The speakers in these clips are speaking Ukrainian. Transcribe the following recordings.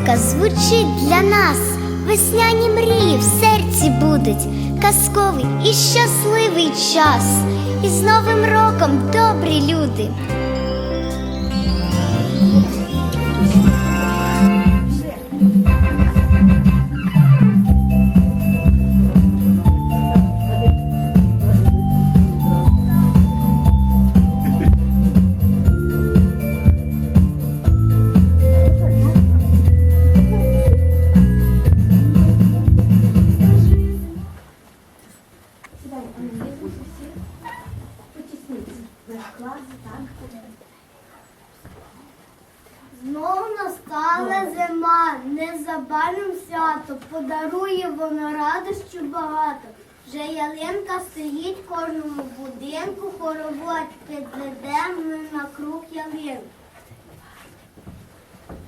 ялинка звучить для нас, весняні мрії в серці будуть, казковий і щасливий час, і з Новим роком добрі люди. Подарує воно радощу багато. Вже ялинка стоїть в кожному будинку, хоровод підведемо на круг ялинки.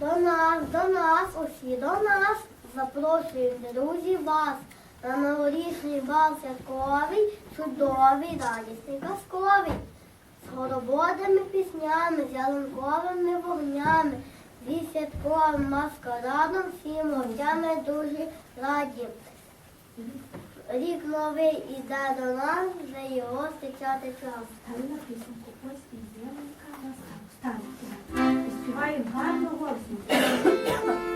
До нас, до нас, усі до нас, запрошуємо друзі вас на новорічний бал святковий, чудовий, радісний, казковий. З хороводами піснями, з ялинковими вогнями, зі святковим маскарадом, всім гостями дуже раді. Рік новий іде до нас, вже його зустрічати час. Ставила пісеньку польський зеленка на Стали, І співаємо гарно голосно.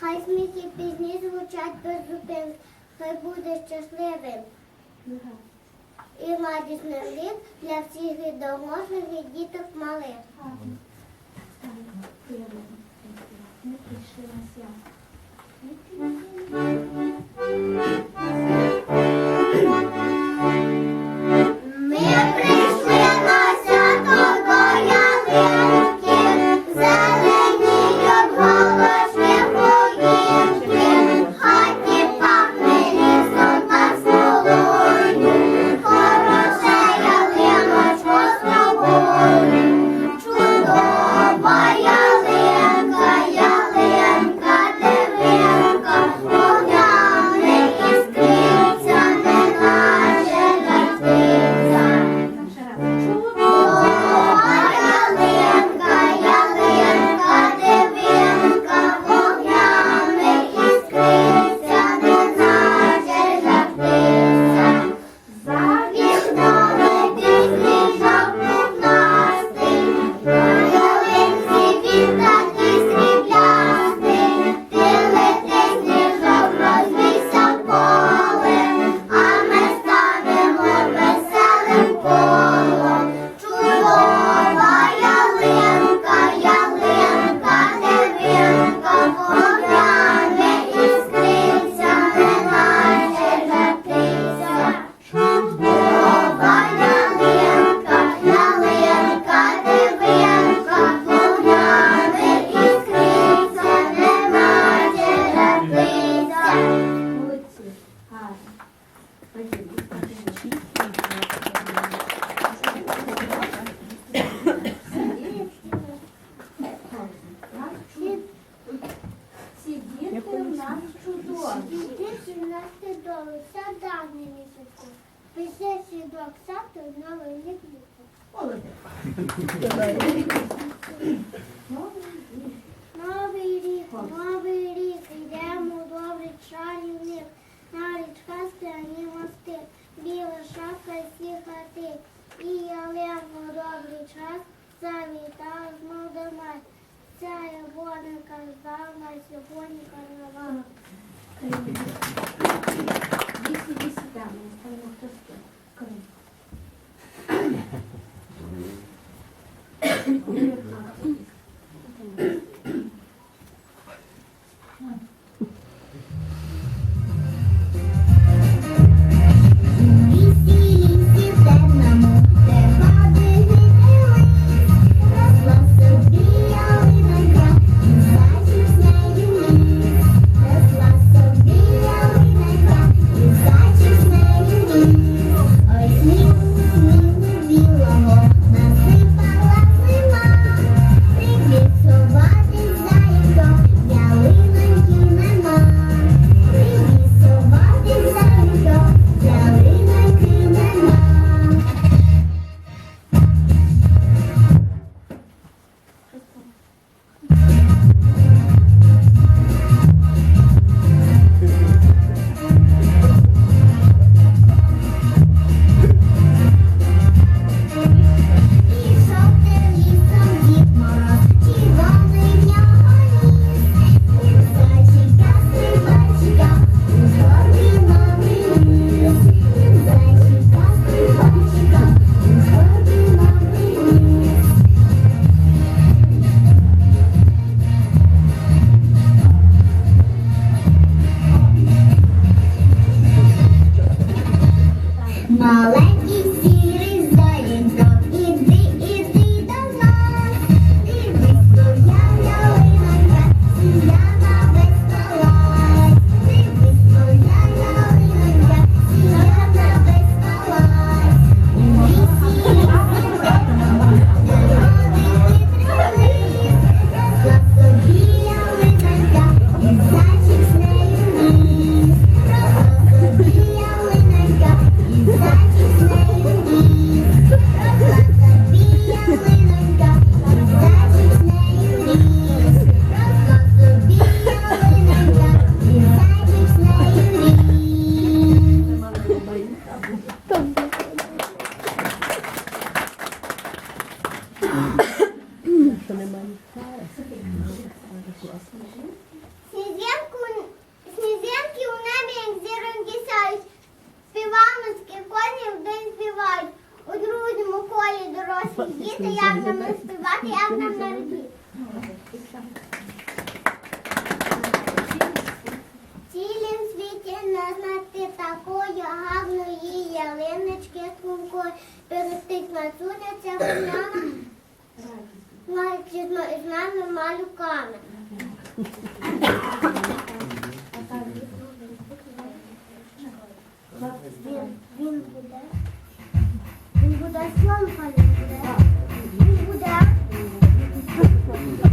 Хай сміхи пізні звучать без зупин. Хай буде щасливим. І радісний рік для всіх і дорослих і діток малих. Ми пішли на свято. copy. спати, на руки. Цілім світі не такої гарної ялиночки з кумкою. Перестить на сонця гуляна з нами малюками. Він, буде. Він буде слонка, він буде. Він буде. Thank you.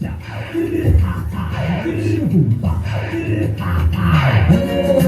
다다 다다 다다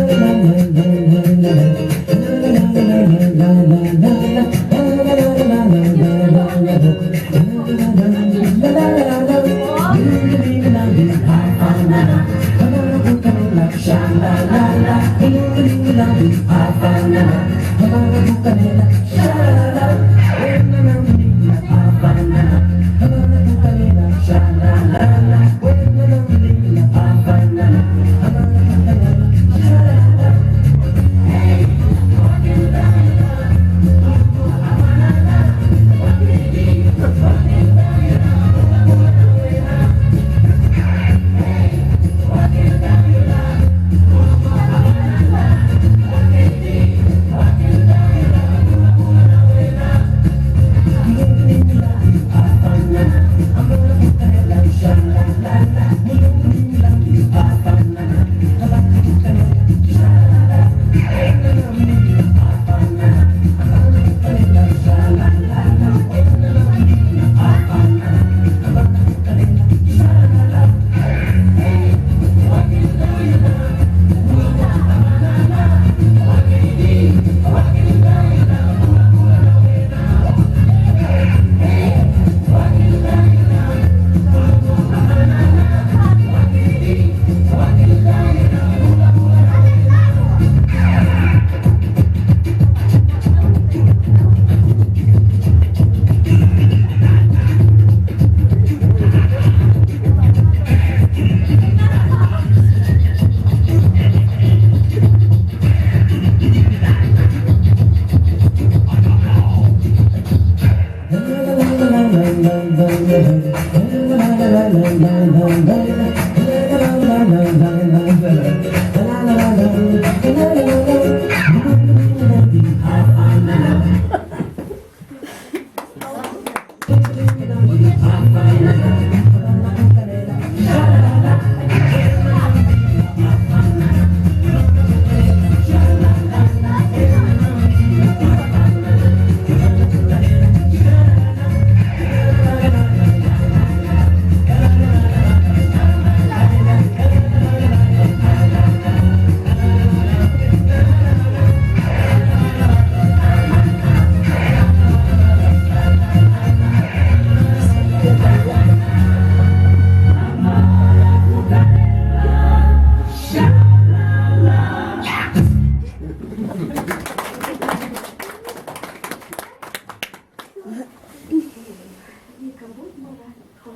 Віка, будь мала, ходь.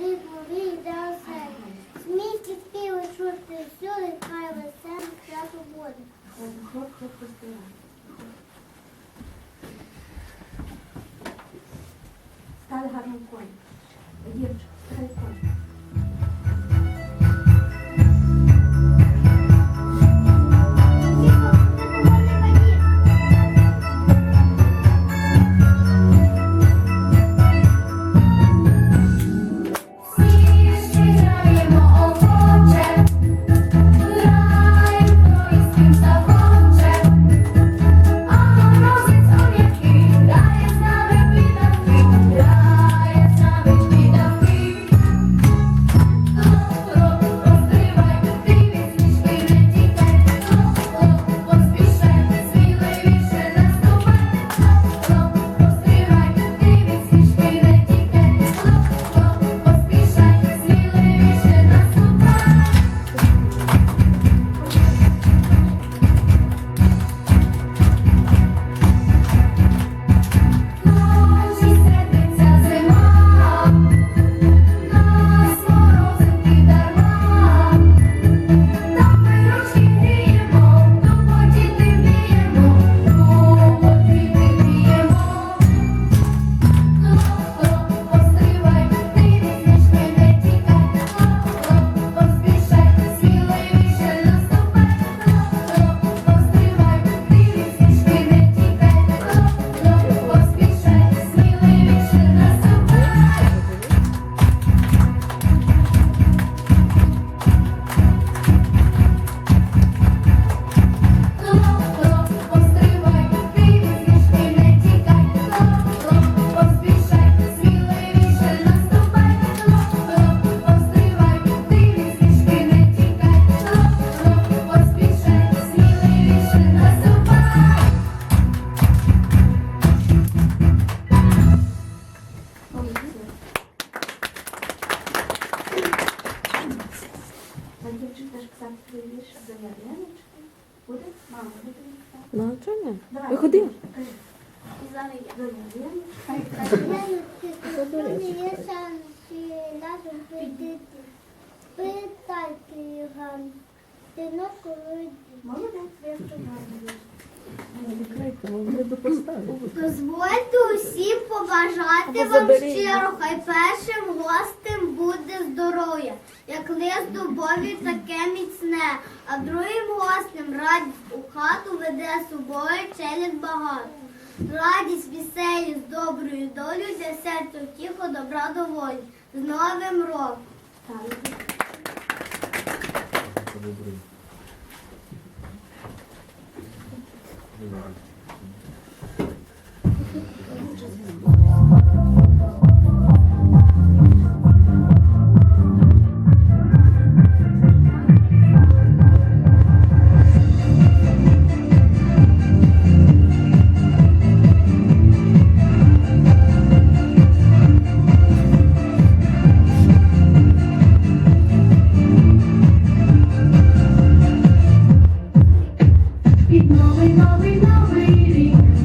Рибу війда оселі. Смійки співи чути всюди, хай веселі свято буде. Ходь, гарним конем. тобою челять багато. Радість, веселі, з доброю долю, для серця втіхо, добра доволі. З новим роком. Добрий. We know. We know. We lovely.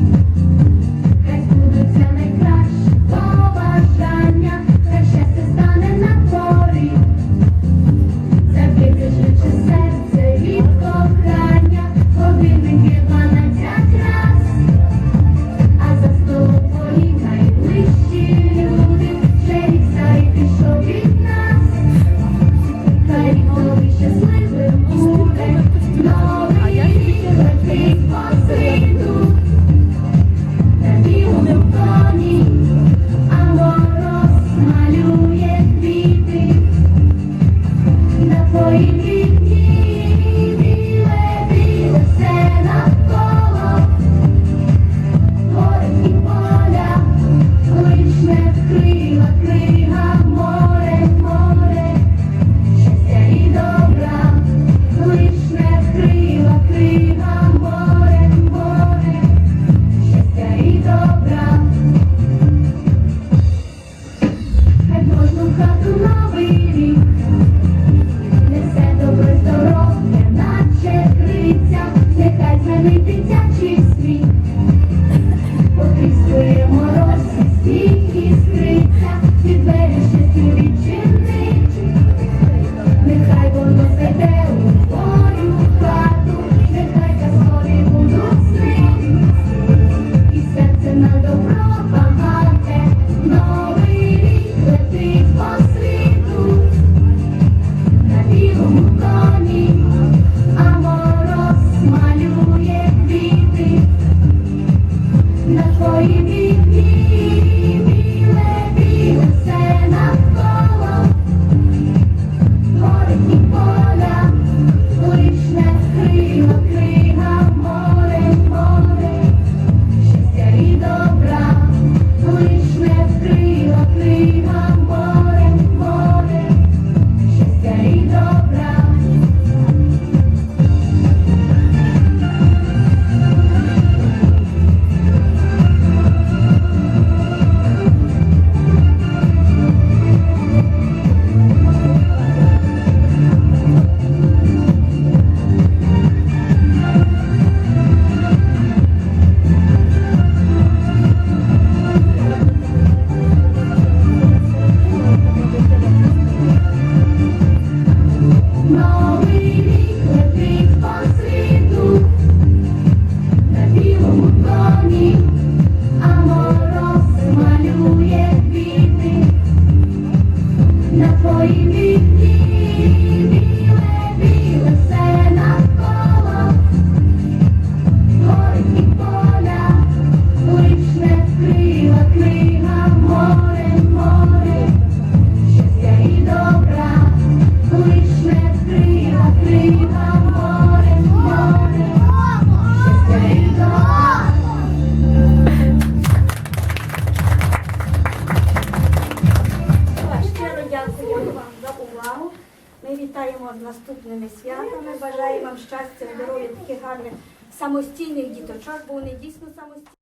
Самостійних діточок, бо вони дійсно самостійні.